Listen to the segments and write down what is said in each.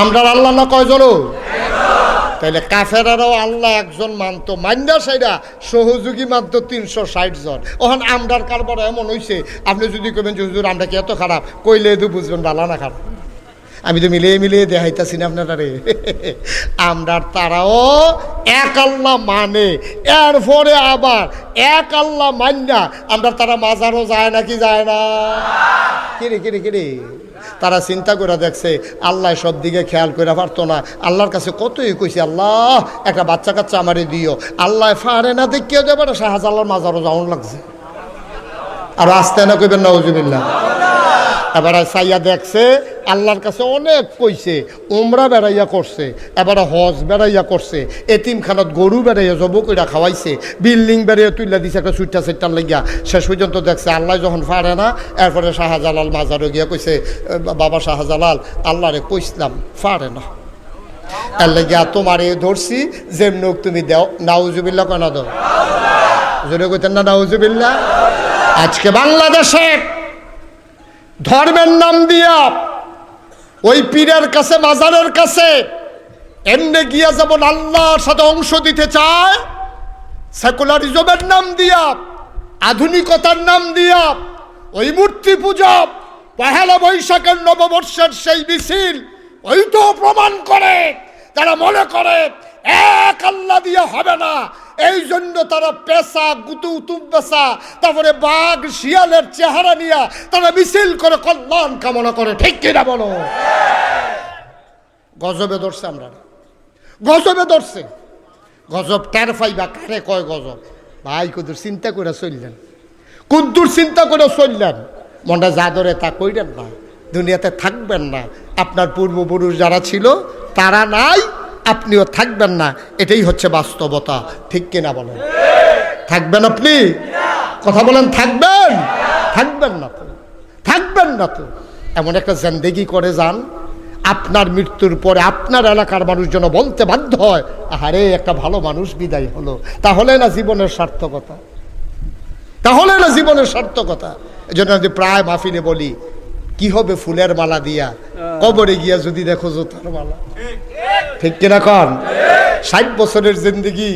আমরা আল্লাহ না কয়জন তাইলে কাফেরারও আল্লাহ একজন মানতো মান্যা সাইরা সহযোগী মানতো তিনশো ষাট জন। ওখান আমরার কারবার এমন হইছে, আপনি যদি কবেন যে, হুজুর, আমরা কি এত খারাপ? কইলে তো বুঝবেন ভালো না খারাপ। আমি তো মিলিয়ে মিলিয়ে দেখাইতাছি না আপনারা রে আমরার তারাও এক আল্লাহ মানে এরপরে আবার এক আল্লাহ মান্যা আমরা তারা মাজারও যায় নাকি যায় না? কিরে কিরে কিরে? তারা চিন্তা করে দেখছে, আল্লাহ সব দিকে খেয়াল করে পারতো না। আল্লাহর কাছে কতই কইছে, আল্লাহ, একটা বাচ্চা কাচ্চা আমারে দিও। আল্লাহ ফাড়ে না দেখে দেবে না শাহজালার মাজারও যাওয়ার লাগছে। আর আসতে না কইবেন নজুবিল্লা এবারে সাইয়া দেখছে, আল্লাহর কাছে অনেক কইছে ওমরা বেড়াইয়া করছে, এবারে হজ বেড়াইয়া করছে, এতিমখানত গরু বেড়াইয়া জব কইরা খাওয়াইছে, বিল্ডিং বেড়াইয়া তুইলা দিছে একটা সুইটা সেটটার লাগিয়া। শেষ পর্যন্ত দেখছে আল্লাহ যখন পারে না, এরপরে শাহজালাল মাজারও গিয়া কইছে বাবা শাহজালাল, আল্লাহরে কইসলাম পারে না। এর লাগিয়া তোমারে ধরছি, যেমন তুমি দেও নাউজুবিল্লা কেনা দাও জোরে কইতেন না নাউজুবিল্লা আজকে বাংলাদেশে ধর্মের নাম দিয়া ওই পীরের কাছে, মাজারের কাছে এমনি গিয়া যেমন আল্লাহর সাথে অংশ দিতে চায়, সেকুলারিজমের নাম দিয়া, আধুনিকতার নাম দিয়া ওই মূর্তি পূজা পহেলা বৈশাখের নববর্ষের সেই মিছিল, ওই তো প্রমাণ করে তারা মনে করে, এক আল্লাহ দিয়ে হবে না এই জন্য তারা পেশা গুতু পেশা তারপরে বাঘ, শিয়ালের চেহারা নিয়ে তারা মিছিল করে কল্যাণ কামনা করে। ঠিক কিনা বলো? গজবে ধরছে আমরা। গজবে ধরছে। গজব টের পাইবা কারে কয় গজব? ভাই, কুদুর চিন্তা করে চললেন। কুদ্দুর চিন্তা করে চললেন। মনটা যা ধরে তা কইলেন না। দুনিয়াতে থাকবেন না। আপনার পূর্বপুরুষ যারা ছিল, তারা নাই। আপনিও থাকবেন না এটাই হচ্ছে বাস্তবতা। ঠিক কিনা বলেন? থাকবেন আপনি? কথা বলেন থাকবেন? থাকবেন না তো। থাকবেন না তো। এমন একটা জেন্দেগি করে যান আপনার মৃত্যুর পরে আপনার এলাকার মানুষ যেন বলতে বাধ্য হয় আরে একটা ভালো মানুষ বিদায় হলো। তাহলে না জীবনের সার্থকতা? তাহলে না জীবনের সার্থকতা? এই জন্য আমি প্রায় মাহফিলে বলি কি হবে ফুলের মালা দিয়া? কবরে গিয়া যদি দেখো জোতার মালা? ঠিক কিনা কন? ষাট বছরের জিন্দগি,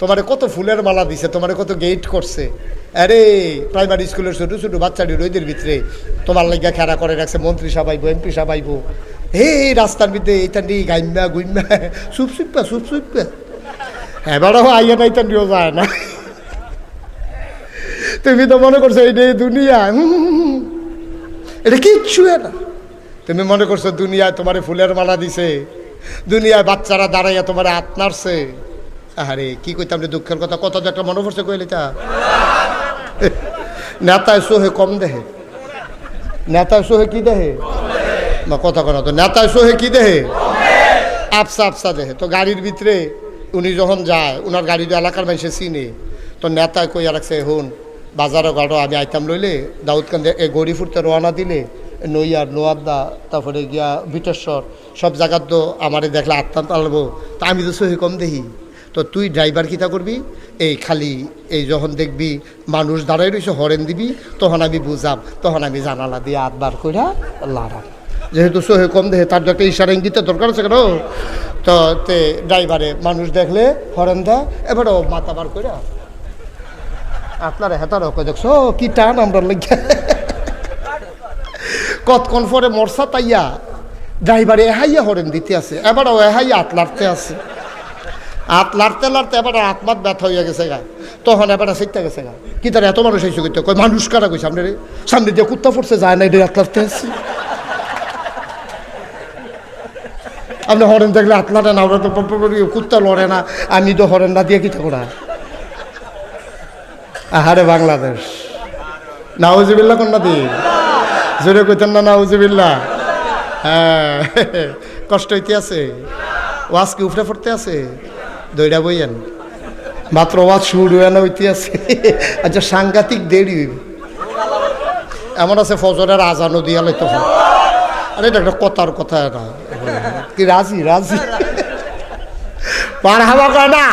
তোমারে কত ফুলের মালা দিছে, তোমারে কত গেট করছে। আরে প্রাইমারি স্কুলের ছোট ছোট বাচ্চাটি রোদের ভিতরে তোমার লাগিয়া খেলা করে রাখছে, মন্ত্রী সাবাইবো এমপি সাবাইবো। হে, রাস্তার ভিতরে এইটা নিয়ে গাইমা গুইমা সুপ সুপা সুপ সুপা। এবারও আইয়া নাই নিয়েও যায় না। তুমি তো মনে করছ এই দুনিয়া। এটা কিচ্ছু না। তুমি মনে করছ দুনিয়ায় তোমার ফুলের মালা দিছে। দুনিয়ায় বাচ্চারা দাঁড়াইয়া তোমার হাত নাড়ছে। আরে কি কইতাম রে দুঃখের কথা? কত একটা মনে পড়ছে কইলে তা। নেতায় সোহে কম দেহে। নেতায় সোহে কি দেহে? বা কথা কথা তো, নেতায় সোহে কি দেহে? আফসা আফসা দেহে। তো গাড়ির ভিতরে উনি যখন যায়, উনার গাড়ি এলাকার মানুষে চিনে। তো নেতায় কইয়া রাখছে, হুন, বাজারও গাড়ো আমি আইতাম লইলে দাউদকান্দে এ গড়ি ফুটতে রওনা দিলে নইয়ার নোয়াদ্দা তারপরে গিয়া বিটেশ্বর, সব জায়গার তো আমারে দেখলে আত্মান্ত আলবো তা আমি তো সহি কম দেখি। তো তুই ড্রাইভার কিতা করবি? এই খালি এই যখন দেখবি মানুষ দাঁড়াই রয়েছে হরেন দিবি, তখন আমি বুঝাম, তখন আমি জানালা দিয়ে আটবার কইরা লাড়াম। যেহেতু সহে কম দেহে তার তো একটা ইশারা ইঙ্গিতে দরকার আছে কেন? তো তে ড্রাইভারে মানুষ দেখলে হরেন দেয় এবার ও মাথা বার করে আপনার হেতার ওকে দেখছ? কি টান আমরা লেগে কতক্ষণ পরে মরসা তাইয়া ড্রাইভারে এহাইয়া হরেন দিতে আছে এবার ও এহাইয়া আত লাড়তে আছে। আত লাড়তে লাড়তে এবার আত্মাত ব্যথা হইয়া গেছে গা, তখন এবার সিটটা গেছে গা। কি তার এত মানুষ হয়েছে কইতে? কয়, মানুষ কারা কই সামনে রে সামনে দিয়ে কুত্তা পড়ছে, যায় না এটা আত লাড়তে আছে। আপনি হরেন দেখলে হাত লাটে না, ওরা তো কুত্তা লড়ে না আমি তো হরেন না, দিয়ে কি থাকুরা আহারে বাংলাদেশ। নাউজিবিল্লা কোনটা দি জোরে কইতেন না নাউজিবিল্লা হ্যাঁ কষ্ট হইতে আছে। ওয়াজ কি উফরে পড়তে আছে? দইরা বইয়েন। মাত্র ওয়াজ শুরু না হইতে আছে। আচ্ছা সাংঘাতিক দেরি। হইবে এমন আছে ফজরের আজানও দিয়া লইতে হয়। আরে এটা একটা কথার কথা না কি রাজি রাজি। পার হাওয়া কয় না?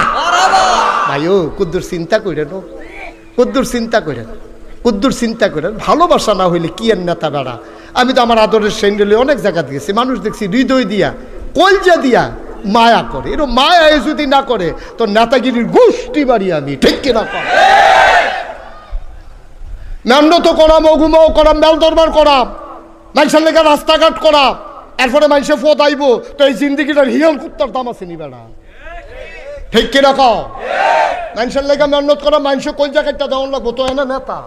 ভাইও কুদ্দুর চিন্তা করেন কুদ্দুর চিন্তা করেন কুদ্দুর চিন্তা করেন, ভালোবাসা না হইলে কি এর নেতা বেড়া? আমি তো আমার আদরের সেন্ডেলে অনেক জায়গা গেছি মানুষ দেখছি হৃদয় দিয়া, কলজা দিয়া মায়া করে। এরকম মায়া যদি না করে, তো নেতাগিরির গোষ্ঠী বাড়ি আমি ঠিক কিনা কর মেন্ডত করাম অগুমও করাম মেল দরবার করাম। মানুষের লেগে রাস্তাঘাট করাম। এরপরে মানুষে ফোত আইব, তো এই জিন্দিগিটার হিয়াল কুত্তার দাম আছে নি বেড়া? ঠিক কিনা কও মানুষের মেহনত করা মানুষ কোন জায়গাটা দেওয়ার লাগবো, তো এনে নেতা।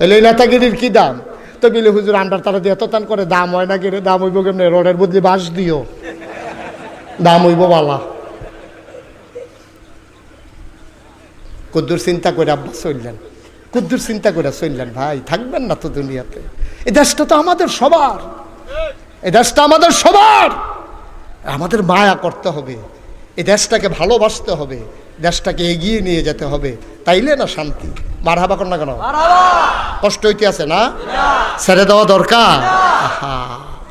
তাহলে এই নেতাগিরির কি দাম? তো বিলে, হুজুর আন্ডার তারা দিয়ে এত করে, দাম হয় না গিরে, দাম হইব কেমনে? রোডের বদলে বাস দিও। দাম হইব বালা। কুদ্দুর চিন্তা করে আব্বা চললেন। কুদ্দুর চিন্তা করে চললেন, ভাই, থাকবেন না তো দুনিয়াতে। এ দেশটা তো আমাদের সবার। এই দেশটা আমাদের সবার। আমাদের মায়া করতে হবে। এই দেশটাকে ভালোবাসতে হবে। দেশটাকে এগিয়ে নিয়ে যেতে হবে। তাইলে না শান্তি? মার হাবা কর না কেন? কষ্ট হইতে আছে না? ছেড়ে দেওয়া দরকার?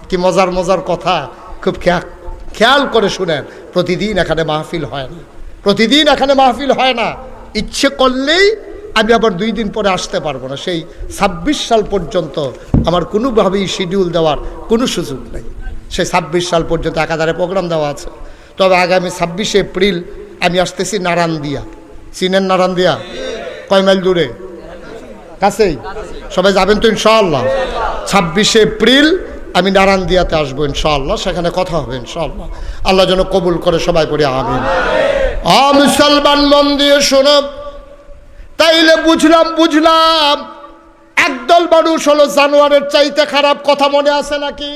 কি মজার মজার কথা। খুব খেয়াল করে শুনেন প্রতিদিন এখানে মাহফিল হয় না। প্রতিদিন এখানে মাহফিল হয় না। ইচ্ছে করলেই আমি আবার দুই দিন পরে আসতে পারব না। সেই ছাব্বিশ সাল পর্যন্ত আমার কোনোভাবেই শিডিউল দেওয়ার কোনো সুযোগ নেই। সেই ছাব্বিশ সাল পর্যন্ত একাধারে প্রোগ্রাম দেওয়া আছে। তবে আগামী ছাব্বিশে এপ্রিল আমি আসতেছি নারায়ণ দিয়া চিনেন নারায়ণ দিয়া কয় মাইল দূরে? কাছেই? সবাই যাবেন তো ইনশাআল্লাহ। ছাব্বিশে এপ্রিল আমি নারায়ণ দিয়াতে আসব ইনশাআল্লাহ, সেখানে কথা হবে ইনশাআল্লাহ। আল্লাহ যেন কবুল করে সবাই পড়ে, আমিন। মুসলমান মন দিয়ে শোনো। তাইলে বুঝলাম বুঝলাম। একদল মানুষ হলো জানোয়ারের চাইতে খারাপ কথা মনে আছে নাকি?